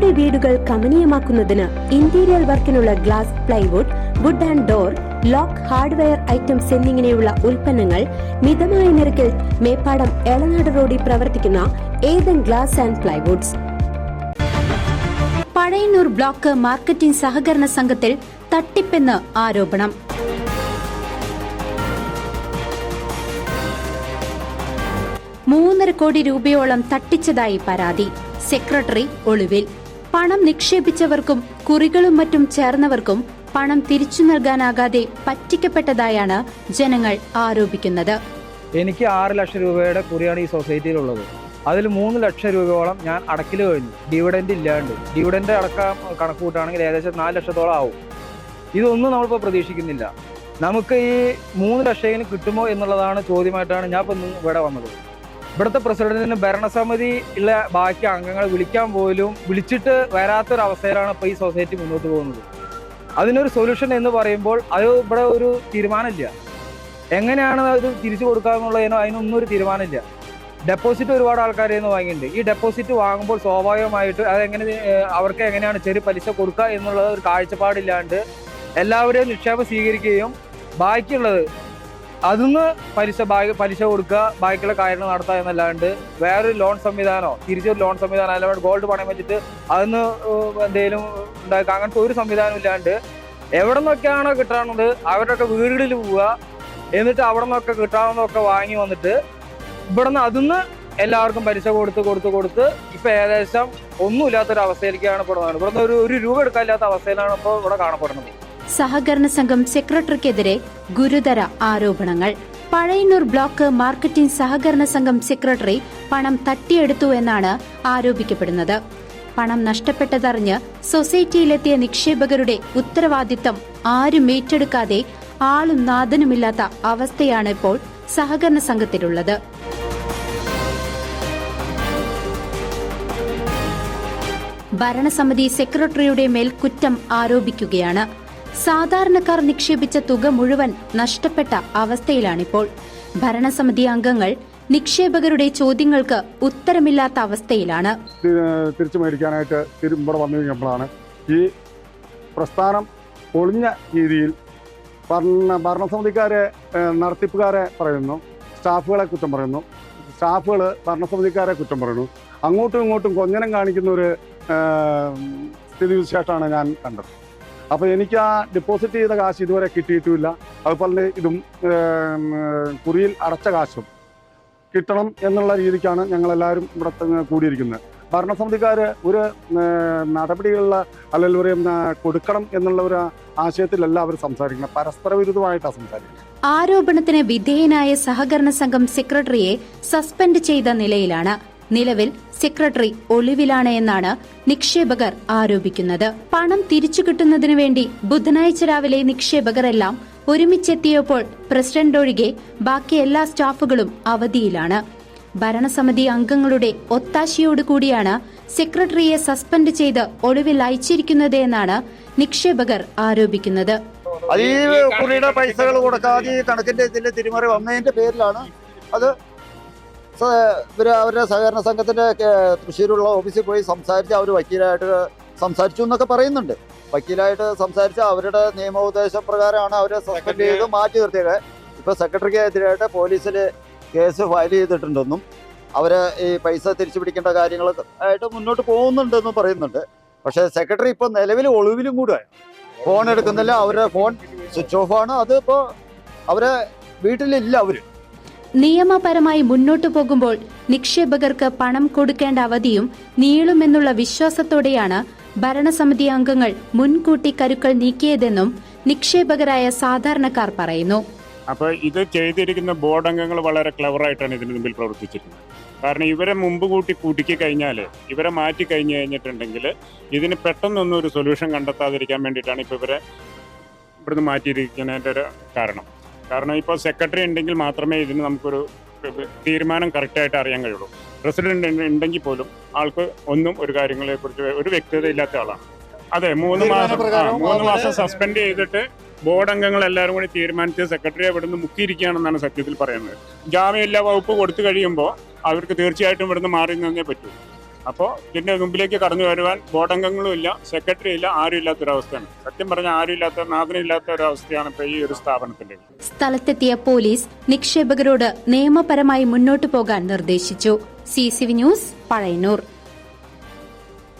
നിങ്ങളുടെ വീടുകൾ കമനീയമാക്കുന്നതിന് interior വർക്കിനുള്ള glass plywood wood and door lock hardware items എന്നിങ്ങനെയുള്ള ഉൽപ്പന്നങ്ങൾ മിതമായ നിരക്കിൽ മേപ്പാടം എളനാട് റോഡിൽ പ്രവർത്തിക്കുന്ന Ethan glass and plywoods. Pazhayannur block marketing സഹകരണ സംഘത്തിൽ തട്ടിപ്പെന്ന് ആരോപണം. മൂന്നര കോടി രൂപയോളം തട്ടിച്ചതായി പരാതി. സെക്രട്ടറി ഒളിവിൽ. പണം നിക്ഷേപിച്ചവർക്കും കുറികളും മറ്റും ചേർന്നവർക്കും പണം തിരിച്ചു നൽകാനാകാതെ പറ്റിക്കപ്പെട്ടതായാണ് ജനങ്ങൾ ആരോപിക്കുന്നത്. എനിക്ക് ആറ് ലക്ഷം രൂപയുടെ കുറിയാണ് ഈ സൊസൈറ്റിയിലുള്ളത്. അതിൽ മൂന്ന് ലക്ഷം രൂപയോളം ഞാൻ അടക്കിൽ കഴിഞ്ഞു. ഡിവിഡൻഡ് ഇല്ലാണ്ട്. ഡിവിഡൻഡ് അടക്കം കണക്ക് കൂട്ടുകയാണെങ്കിൽ ഏകദേശം നാല് ലക്ഷത്തോളം ആവും. ഇതൊന്നും നമ്മളിപ്പോൾ പ്രതീക്ഷിക്കുന്നില്ല. നമുക്ക് ഈ മൂന്ന് ലക്ഷം കിട്ടുമോ എന്നുള്ളതാണ് ചോദ്യമായിട്ടാണ് ഞാൻ ഇപ്പം ഇവിടെ വന്നത്. ഇവിടുത്തെ പ്രസിഡന്റിന് ഭരണസമിതി ഉള്ള ബാക്കി അംഗങ്ങളെ വിളിക്കാൻ പോലും വിളിച്ചിട്ട് വരാത്തൊരവസ്ഥയിലാണ് ഇപ്പോൾ ഈ സൊസൈറ്റി മുന്നോട്ട് പോകുന്നത്. അതിനൊരു സൊല്യൂഷൻ എന്ന് പറയുമ്പോൾ അത് ഇവിടെ ഒരു തീരുമാനമില്ല. എങ്ങനെയാണ് അത് തിരിച്ചു കൊടുക്കുക എന്നുള്ളതിനോ അതിനൊന്നും ഒരു തീരുമാനമില്ല. ഡെപ്പോസിറ്റ് ഒരുപാട് ആൾക്കാരിൽ നിന്ന് വാങ്ങിയിട്ടുണ്ട്. ഈ ഡെപ്പോസിറ്റ് വാങ്ങുമ്പോൾ സ്വാഭാവികമായിട്ട് അതെങ്ങനെ അവർക്ക് എങ്ങനെയാണ് ചെറിയ പലിശ കൊടുക്കുക എന്നുള്ള ഒരു കാഴ്ചപ്പാടില്ലാണ്ട് എല്ലാവരെയും നിക്ഷേപം സ്വീകരിക്കുകയും ബാക്കിയുള്ളത് അതിന്ന് പലിശ പലിശ കൊടുക്കുക ബാക്കിയുള്ള കാര്യങ്ങൾ നടത്തുക എന്നല്ലാണ്ട് വേറൊരു ലോൺ സംവിധാനമോ തിരിച്ചൊരു ലോൺ സംവിധാനം അല്ലാണ്ട് ഗോൾഡ് പണയം വെച്ചിട്ട് അതിന്ന് എന്തെങ്കിലും ഉണ്ടാക്കുക അങ്ങനത്തെ ഒരു സംവിധാനം ഇല്ലാണ്ട് എവിടെ നിന്നൊക്കെയാണോ കിട്ടാവുന്നത് അവരുടെയൊക്കെ വീടുകളിൽ പോവുക എന്നിട്ട് അവിടെ നിന്നൊക്കെ കിട്ടാവുന്നതൊക്കെ വാങ്ങി വന്നിട്ട് ഇവിടെ നിന്ന് അതിന്ന് എല്ലാവർക്കും പലിശ കൊടുത്ത് കൊടുത്ത് കൊടുത്ത് ഇപ്പം ഏകദേശം ഒന്നുമില്ലാത്തൊരു അവസ്ഥയിലേക്കാണ് പെടുന്നത് നിന്ന് ഒരു ഒരു രൂപ എടുക്കാനില്ലാത്ത അവസ്ഥയിലാണ് ഇപ്പോൾ ഇവിടെ കാണപ്പെടുന്നത്. സഹകരണ സംഘം സെക്രട്ടറിക്കെതിരെ ഗുരുതര ആരോപണങ്ങൾ. പഴയന്നൂർ ബ്ലോക്ക് മാർക്കറ്റിംഗ് സഹകരണ സംഘം സെക്രട്ടറി പണം തട്ടിയെടുത്തു എന്നാണ് ആരോപിക്കപ്പെടുന്നത്. പണം നഷ്ടപ്പെട്ടതറിഞ്ഞ് സൊസൈറ്റിയിലെത്തിയ നിക്ഷേപകരുടെ ഉത്തരവാദിത്തം ആരും ഏറ്റെടുക്കാതെ ആളും നാഥനുമില്ലാത്ത അവസ്ഥയാണ് ഇപ്പോൾ സഹകരണ സംഘത്തിലുള്ളത്. ഭരണസമിതി സെക്രട്ടറിയുടെ മേൽ കുറ്റം ആരോപിക്കുകയാണ്. സാധാരണക്കാർ നിക്ഷേപിച്ച തുക മുഴുവൻ നഷ്ടപ്പെട്ട അവസ്ഥയിലാണിപ്പോൾ. ഭരണസമിതി അംഗങ്ങൾ നിക്ഷേപകരുടെ ചോദ്യങ്ങൾക്ക് ഉത്തരമില്ലാത്ത അവസ്ഥയിലാണ്. തിരിച്ചു മേടിക്കാനായിട്ട് ഇവിടെ വന്നു കഴിഞ്ഞപ്പോഴാണ് ഈ പ്രസ്ഥാനം ഒളിഞ്ഞ രീതിയിൽ ഭരണ ഭരണസമിതിക്കാരെ നടത്തിപ്പുകാരെ പറയുന്നു. സ്റ്റാഫുകളെ കുറ്റം പറയുന്നു. സ്റ്റാഫുകൾ ഭരണസമിതിക്കാരെ കുറ്റം പറയുന്നു. അങ്ങോട്ടും ഇങ്ങോട്ടും കൊഞ്ഞനം കാണിക്കുന്ന ഒരു സ്ഥിതി സ്ഥിതിവിശേഷമാണ് ഞാൻ കണ്ടത്. അപ്പോൾ എനിക്ക് ആ ഡെപ്പോസിറ്റ് ചെയ്ത കാശ് ഇതുവരെ കിട്ടിയിട്ടുമില്ല. അതുപോലെ ഇതും കുറിയിൽ അടച്ച കാശും കിട്ടണം എന്നുള്ള രീതിക്കാണ് ഞങ്ങളെല്ലാവരും ഇവിടെ കൂടിയിരിക്കുന്നത്. ഭരണസമിതിക്കാർ ഒരു നടപടികളിൽ അല്ലെങ്കിൽ ഒരു കൊടുക്കണം എന്നുള്ള ഒരു ആശയത്തിലല്ല അവർ സംസാരിക്കുന്നത്. പരസ്പര വിരുദ്ധമായിട്ടാണ് സംസാരിക്കുന്നത്. ആരോപണത്തിന് വിധേയനായ സഹകരണ സംഘം സെക്രട്ടറിയെ സസ്പെൻഡ് ചെയ്ത നിലയിലാണ്. നിലവിൽ സെക്രട്ടറി ഒളിവിലാണ് എന്നാണ് നിക്ഷേപകർ ആരോപിക്കുന്നത്. പണം തിരിച്ചു കിട്ടുന്നതിനു വേണ്ടി ബുധനാഴ്ച രാവിലെ നിക്ഷേപകരെല്ലാം ഒരുമിച്ചെത്തിയപ്പോൾ പ്രസിഡന്റ് ഒഴികെ ബാക്കി എല്ലാ സ്റ്റാഫുകളും അവധിയിലാണ്. ഭരണസമിതി അംഗങ്ങളുടെ ഒത്താശയോടുകൂടിയാണ് സെക്രട്ടറിയെ സസ്പെൻഡ് ചെയ്ത് ഒളിവിൽ അയച്ചിരിക്കുന്നത് എന്നാണ് നിക്ഷേപകർ ആരോപിക്കുന്നത്. അത് ഈ കുറിയുടെ പൈസകൾ കൊടുക്കാതെ കണക്കിന്റെ ഇതിന്റെ തിരിമറി വന്നതിന്റെ പേരിലാണ് അത് ഇവർ അവരുടെ സഹകരണ സംഘത്തിന്റെ തൃശ്ശൂരുള്ള ഓഫീസിൽ പോയി സംസാരിച്ച് അവർ വക്കീലായിട്ട് സംസാരിച്ചു എന്നൊക്കെ പറയുന്നുണ്ട്. വക്കീലായിട്ട് സംസാരിച്ച് അവരുടെ നിയമോപദേശ പ്രകാരമാണ് അവരെ സസ്പെൻഡ് ചെയ്ത് മാറ്റി നിർത്തിയത്. ഇപ്പോൾ സെക്രട്ടറിക്ക് എതിരായിട്ട് പോലീസിൽ കേസ് ഫയൽ ചെയ്തിട്ടുണ്ടെന്നും അവർ ഈ പൈസ തിരിച്ചു പിടിക്കേണ്ട കാര്യങ്ങൾ ആയിട്ട് മുന്നോട്ട് പോകുന്നുണ്ടെന്നും പറയുന്നുണ്ട്. പക്ഷേ സെക്രട്ടറി ഇപ്പോൾ നിലവിൽ ഒളിവിലും കൂടെ. ഫോൺ എടുക്കുന്നില്ല അവരുടെ ഫോൺ സ്വിച്ച് ഓഫ് ആണ്. അത് ഇപ്പോ അവരെ വീട്ടിലില്ല അവർ. നിയമപരമായി മുന്നോട്ടു പോകുമ്പോൾ നിക്ഷേപകർക്ക് പണം കൊടുക്കേണ്ട അവധിയും നീളുമെന്നുള്ള വിശ്വാസത്തോടെയാണ് ഭരണസമിതി അംഗങ്ങൾ മുൻകൂട്ടി കരുക്കൾ നീക്കിയതെന്നും നിക്ഷേപകരായ സാധാരണക്കാർ പറയുന്നു. അപ്പോൾ ഇത് ചെയ്തിരിക്കുന്ന ബോർഡ് അംഗങ്ങൾ വളരെ ക്ലവറായിട്ടാണ് ഇതിന് മുമ്പിൽ പ്രവർത്തിച്ചിരിക്കുന്നത്. കാരണം ഇവരെ മുമ്പ് കൂട്ടി കുടുക്കി കഴിഞ്ഞാൽ ഇവരെ മാറ്റി കഴിഞ്ഞു കഴിഞ്ഞിട്ടുണ്ടെങ്കിൽ ഇതിന് പെട്ടെന്നൊന്നും ഒരു സൊല്യൂഷൻ കണ്ടെത്താതിരിക്കാൻ വേണ്ടിയിട്ടാണ് ഇപ്പോൾ ഇവരെ ഇവിടുന്ന് മാറ്റിയിരിക്കുന്നതിന്റെ ഒരു കാരണം. കാരണം ഇപ്പോൾ സെക്രട്ടറി ഉണ്ടെങ്കിൽ മാത്രമേ ഇതിന് നമുക്കൊരു തീരുമാനം കറക്റ്റായിട്ട് അറിയാൻ കഴിയുള്ളൂ. പ്രസിഡന്റ് ഉണ്ടെങ്കിൽ പോലും ആൾക്ക് ഒന്നും ഒരു കാര്യങ്ങളെ കുറിച്ച് ഒരു വ്യക്തത ഇല്ലാത്ത ആളാണ്. അതെ മൂന്ന് മാസം മൂന്ന് മാസം സസ്പെൻഡ് ചെയ്തിട്ട് ബോർഡ് അംഗങ്ങൾ എല്ലാവരും കൂടി തീരുമാനിച്ച് സെക്രട്ടറിയെ ഇവിടുന്ന് മുക്കിയിരിക്കുകയാണെന്നാണ് സത്യത്തിൽ പറയുന്നത്. ജാമ്യമില്ലാ വകുപ്പ് കൊടുത്തു കഴിയുമ്പോൾ അവർക്ക് തീർച്ചയായിട്ടും ഇവിടുന്ന് മാറി നിന്നേ പറ്റൂ. അപ്പോൾ ഇതിന്റെ മുമ്പിലേക്ക് കടന്നു വരുവാൻ ബോർഡ് അംഗങ്ങളും ഇല്ല സെക്രട്ടറി ഇല്ല ആരും ഇല്ലാത്തൊരവസ്ഥയാണ്. സത്യം പറഞ്ഞാൽ ആരും ഇല്ലാത്ത നാഥനില്ലാത്ത ഒരു അവസ്ഥയാണ് ഇപ്പോൾ ഈ ഒരു സ്ഥാപനത്തിന്റെ സ്ഥലത്തെത്തിയ പോലീസ് നിക്ഷേപകരോട് നിയമപരമായി മുന്നോട്ടു പോകാൻ നിർദ്ദേശിച്ചു. C C V news Pazhayannur.